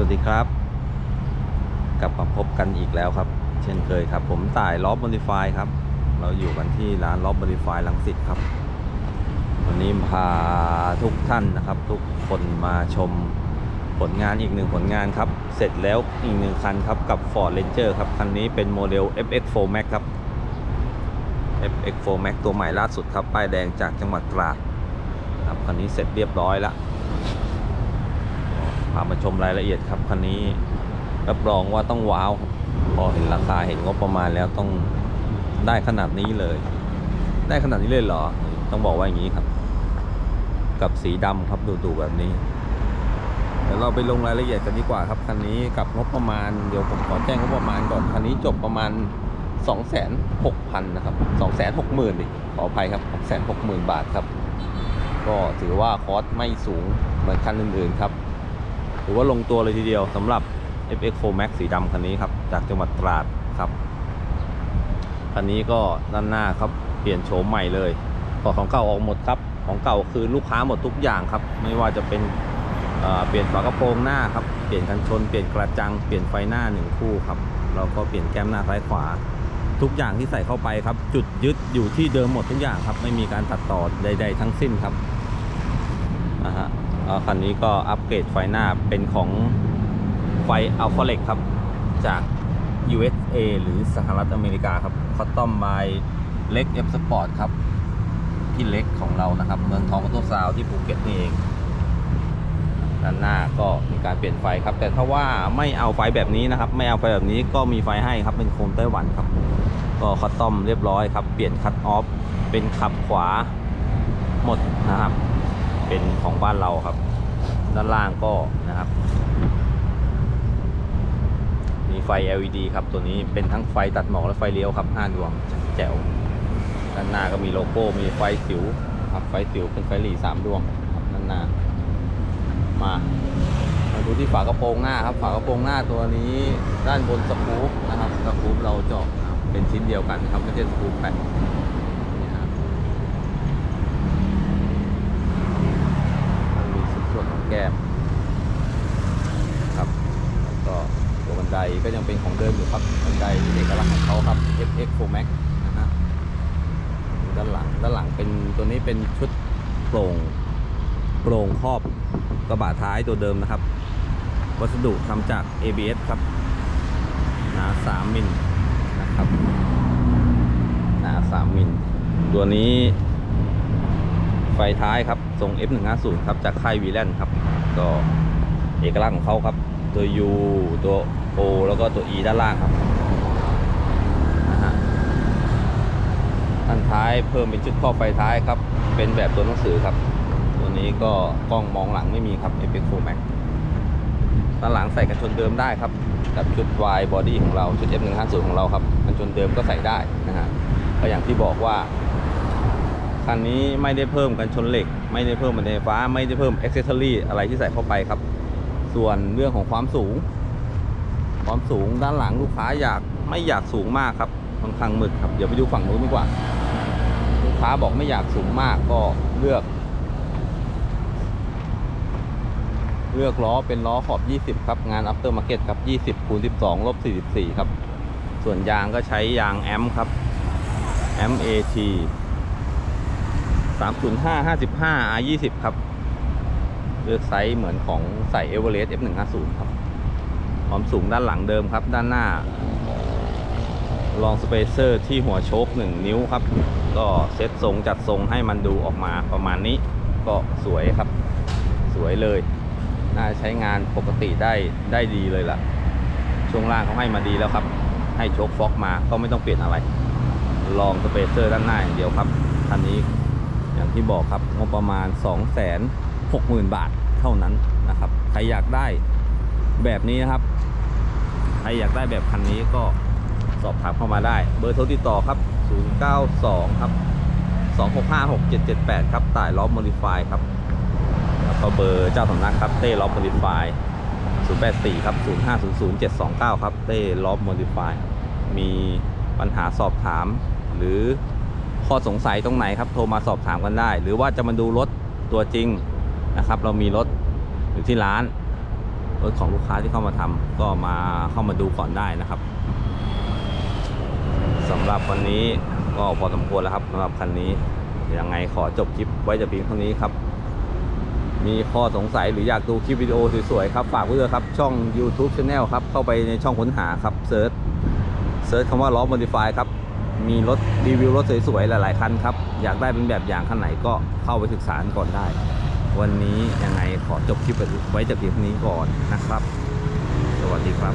วัสดีครับ กลับมาพบกันอีกแล้วครับ เช่นเคยครับ ผมต่ายล็อบบริฟายครับ เราอยู่กันที่ร้านล็อบบริฟายลังสิตครับ วันนี้พาทุกท่านนะครับ ทุกคนมาชมผลงานอีกหนึ่งผลงานครับ เสร็จแล้วอีกหนึ่งคันครับกับ Ford Ranger ครับ คันนี้เป็นโมเดล FX4 Max ครับ FX4 Max ตัวใหม่ล่าสุดครับ ป้ายแดงจากจังหวัดตราดครับคันนี้เสร็จเรียบร้อยแล้ว พามาชมรายละเอียดครับคันนี้รับรองว่าต้องว้าว พอเห็นราคาเห็นงบประมาณแล้วต้องได้ขนาดนี้เลย ได้ขนาดนี้เลยเหรอ ต้องบอกว่าอย่างนี้ครับ กับสีดำครับดูๆแบบนี้เดี๋ยวเราไปลงรายละเอียดกันดีกว่าครับคันนี้กับงบประมาณเดี๋ยวผมขอแจ้งงบประมาณก่อนคันนี้จบประมาณ 2 6 0 0 0 0นะครับ2 6 0 0 0 0ดิขออภัยครับ2 6 0 0 0 0 บาทครับ ก็ถือว่าคอสไม่สูงเหมือนคันอื่นๆครับ ถือว่าลงตัวเลยทีเดียวสำหรับ FX4 Max สีดำคันนี้ครับ จากจังหวัดตราดครับคันนี้ก็ด้านหน้าครับเปลี่ยนโฉมใหม่เลยถอดของเก่าออกหมดครับ ของเก่าคือลูกค้าหมดทุกอย่างครับ ไม่ว่าจะเป็นเเปลี่ยนฝากระโปรงหน้าครับ เปลี่ยนกันชน เปลี่ยนกระจัง เปลี่ยนไฟหน้าหนึ่งคู่ครับ แล้วก็เปลี่ยนแก้มหน้าซ้ายขวา ทุกอย่างที่ใส่เข้าไปครับ จุดยึดอยู่ที่เดิมหมดทุกอย่างครับ ไม่มีการตัดต่อใด ๆ ทั้งสิ้นครับนะฮะ แล้วคันนี้ก็อัปเกรดไฟหน้าเป็นของไฟ a l p h a l e x ครับ จาก USA หรือสหรัฐอเมริกาครับคอตตอมบายเล็ก F Sport ครับ ที่เล็กของเรานะครับ เมืองทองออโต้ซาวที่ภูเก็ตนี่เองด้านหน้าก็มีการเปลี่ยนไฟครับ แต่ถ้าว่าไม่เอาไฟแบบนี้นะครับ ไม่เอาไฟแบบนี้ก็มีไฟให้ครับ เป็นโคมไต้หวันครับ ก็คัตตอมเรียบร้อยครับ เปลี่ยนคัตออฟเป็นขับขวาหมดนะครับ เป็นของบ้านเราครับ ด้านล่างก็นะครับ มีไฟ LED ครับ ตัวนี้เป็นทั้งไฟตัดหมอกและไฟเลี้ยวครับ5ดวงแจ๋วด้านหน้าก็มีโลโก้มีไฟสิวครับไฟสิวเป็นไฟหลี3ดวงครับด้านหน้ามามาดูที่ฝากระโปรงหน้าครับ ฝากระโปรงหน้าตัวนี้ด้านบนสกรูปนะครับสกรูปเราเจาะเป็นชิ้นเดียวกันครับไม่ใช่สกรูปแปะ X4 Max นะฮะด้านหลังด้านหลังเป็นตัวนี้เป็นชุดโปร่งโปร่งครอบกระบะท้ายตัวเดิมนะครับ วัสดุทำจาก ABS ครับหนา3มิลนะครับหนา3มิลตัวนี้ไฟท้ายครับทรง F150 ครับจากค่ายวีแลนครับ ก็เอกลักษณ์ของเขาครับ ตัว U ตัว O แล้วก็ตัว E ด้านล่างครับ ด้านท้ายเพิ่มเป็นชุดครอบไฟท้ายครับ เป็นแบบตัวหนังสือครับ ตัวนี้ก็กล้องมองหลังไม่มีครับ FX Pro Max ด้านหลังใส่กันชนเดิมได้ครับ กับชุด Y Body ของเราชุด F150 ของเราครับกันชนเดิมก็ใส่ได้นะฮะก็อย่างที่บอกว่าคันนี้ไม่ได้เพิ่มกันชนเหล็ก ไม่ได้เพิ่มบันไดไฟฟ้า ไม่ได้เพิ่มอ็อกเซสซอรี่อะไรที่ใส่เข้าไปครับ ส่วนเรื่องของความสูง ความสูงด้านหลังลูกค้าอยากไม่อยากสูงมากครับค่อนข้างมืดครับ เดี๋ยวไปดูฝั่งนู้นดีกว่า ลูกค้าบอกไม่อยากสูงมากก็เลือก เลือกล้อเป็นล้อขอบ 20 ครับ งาน after market ครับ 20คูณ12ลบ44 ครับ ส่วนยางก็ใช้ยางแอมครับแอม AT 305 55 R 20 ครับ เลือกไซส์เหมือนของใส่ Everest F150 ครับความสูงด้านหลังเดิมครับ ด้านหน้า ลองสเปเซอร์ที่หัวโชค 1 นิ้วครับ ก็เซ็ตทรงจัดทรงให้มันดูออกมาประมาณนี้ก็สวยครับ สวยเลย น่าใช้งานปกติได้ได้ดีเลยล่ะ ช่วงล่างเขาให้มาดีแล้วครับ ให้โชคฟ็อกมาก็ไม่ต้องเปลี่ยนอะไร ลองสเปเซอร์ด้านหน้าอย่างเดียวครับคันนี้อย่างที่บอกครับงบประมาณ 260,000 บาทเท่านั้นนะครับ ใครอยากได้แบบนี้นะครับ ใครอยากได้แบบคันนี้ก็สอบถามเข้ามาได้ เบอร์โทรติดต่อครับ 092 ครับ 2656778 ครับต่ายล้อมโมดิฟายครับแล้วก็เบอร์เจ้าสำนักครับเต้ล้อมโมดิฟาย084 ครับ 0500 729 ครับ เต้ล้อมโมดิฟายมีปัญหาสอบถาม หรือข้อสงสัยตรงไหนครับ โทรมาสอบถามกันได้ หรือว่าจะมาดูรถตัวจริงนะครับ เรามีรถอยู่ที่ร้านรถของลูกค้าที่เข้ามาทำก็มาเข้ามาดูก่อนได้นะครับ สำหรับวันนี้ก็พอสมควรแล้วครับสำหรับคันนี้ยังไงขอจบคลิปไว้แต่เพียงเท่านี้ครับ มีข้อสงสัยหรืออยากดูคลิปวิดีโอสวยๆครับ ฝากไว้ด้วยครับ ช่อง YouTube Channel ครับ เข้าไปในช่องค้นหาครับเซิร์ชเซิร์ชคำว่าล้อ Modify ครับ มีรถรีวิวรถสวยๆ หลายๆ คันครับ อยากได้เป็นแบบอย่างคันไหนก็เข้าไปศึกษาก่อนได้ วันนี้ยังไงขอจบคลิปไว้แต่เพียงเท่านี้ก่อนนะครับ สวัสดีครับ